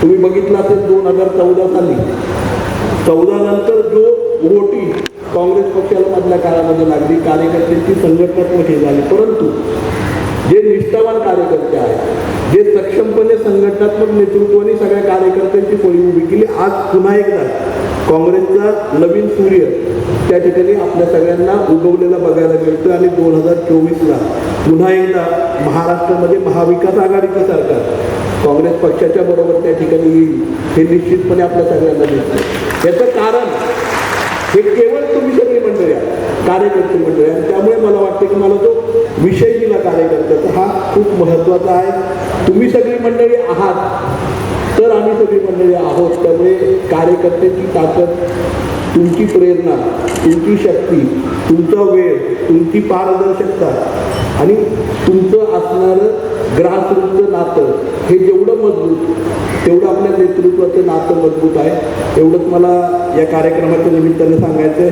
तुम्ही बघितला असेल दोन हजार चौदा साली. चौदा नंतर जो वोटी काँग्रेस पक्षाला मधल्या काळामध्ये लागली कार्यकर्त्यांची संघटनात्मक हे झाली. परंतु जे निष्ठावान कार्यकर्ते आहेत जे सक्षमपणे संघटनात्मक नेतृत्वाने सगळ्या कार्यकर्त्यांची फळी उभी केली आज पुन्हा एकदा काँग्रेसचा नवीन सूर्य त्या ठिकाणी आपल्या सगळ्यांना उगवलेला बघायला मिळतं आणि दोन हजार चोवीसला पुन्हा एकदा महाराष्ट्रामध्ये महाविकास आघाडीचं सरकार काँग्रेस पक्षाच्या बरोबर त्या ठिकाणी येईल हे निश्चितपणे आपल्या सगळ्यांना दिसतं याचं कारण हे केवळ तुम्ही सगळी मंडळी आहे कार्यकर्ते मंडळी आणि त्यामुळे मला वाटतं की मला तो विषय दिला कार्यकर्त्याचा हा खूप महत्त्वाचा आहे. तुम्ही सगळी मंडळी आहात तर आम्ही सगळी मंडळी आहोत. त्यामुळे कार्यकर्त्याची ताकद तुमची प्रेरणा तुमची शक्ती तुमचा वेळ तुमची पारदर्शकता आणि तुमचं असणारं नातं हे जेवढं मजबूत तेवढं आपल्या नेतृत्वाचं नातं मजबूत आहे. एवढंच मला या कार्यक्रमाच्या निमित्ताने सांगायचं आहे